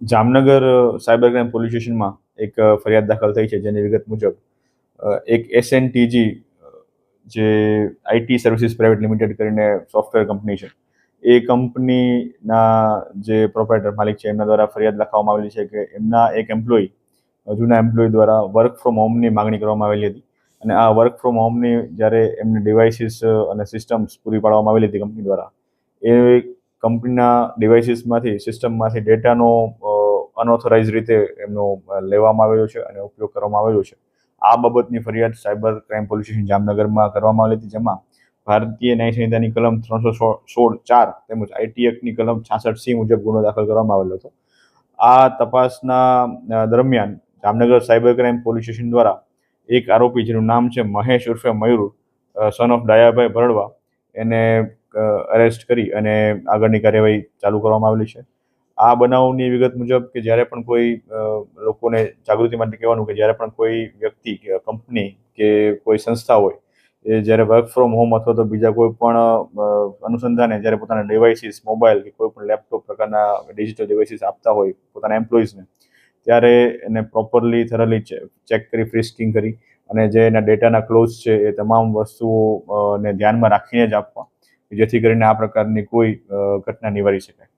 Jamnagar cyber crime police સ્ટેશનમાં એક ફરિયાદ દાખલ થઈ છે જેની વિગત મુજબ એક એસએનટીજી જે આઈટી સર્વિસીસ પ્રાઇવેટ લિમિટેડ કરીને સોફ્ટવેર કંપની છે, એ કંપનીના જે પ્રોપ્રાઇટર માલિક છે, એમના દ્વારા ફરિયાદ લખવામાં આવેલી છે કે એમના એક એમ્પ્લોય જૂના એમ્પ્લોય દ્વારા વર્ક ફ્રોમ હોમની માગણી કરવામાં આવેલી હતી. અને આ વર્ક ફ્રોમ હોમની જ્યારે એમને ડિવાઇસીસ અને સિસ્ટમ્સ પૂરી પાડવામાં આવેલી હતી કંપની દ્વારા, એ કંપનીના ડિવાઇસીસમાંથી, સિસ્ટમમાંથી ડેટાનો અનઓથોરાઇઝ રીતે એમનો લેવામાં આવેલો છે અને ઉપયોગ કરવામાં આવેલો છે. આ બાબતની ફરિયાદ સાયબર ક્રાઇમ પોલીસ સ્ટેશન જામનગરમાં કરવામાં આવેલી હતી, જેમાં ભારતીય ન્યાય સંહિતાની કલમ ત્રણસો સોળ ચાર તેમજ આઈટી એક્ટની કલમ છાસઠ સી મુજબ ગુનો દાખલ કરવામાં આવેલો હતો. આ તપાસના દરમિયાન Jamnagar cyber crime police station દ્વારા એક આરોપી, જેનું નામ છે મહેશ ઉર્ફે મયુર સન ઓફ ડાયાભાઈ ભરડવા, એને અરેસ્ટ કરી અને આગળની કાર્યવાહી ચાલુ કરવામાં આવેલી છે. આ બનાવની વિગત મુજબ કે જ્યારે પણ કોઈ લોકોને જાગૃતિ માટે કહેવાનું કે જ્યારે પણ કોઈ વ્યક્તિ કે કંપની કે કોઈ સંસ્થા હોય, એ જ્યારે વર્ક ફ્રોમ હોમ અથવા તો બીજા કોઈ પણ અનુસંધાને જ્યારે પોતાના ડિવાઇસીસ મોબાઈલ કે કોઈ પણ લેપટોપ પ્રકારના ડિજિટલ ડિવાઇસીસ આપતા હોય, પોતાના એમ્પ્લોઈઝને ત્યારે એને પ્રોપરલી થરલી ચેક કરી ફ્રિસ્કિંગ કરી અને જે એના ડેટાના ક્લોઝ છે એ તમામ વસ્તુઓ ને ધ્યાનમાં રાખીને જ આપવા, જેથી કરીને આ પ્રકારની કોઈ ઘટના નિવારી શકાય.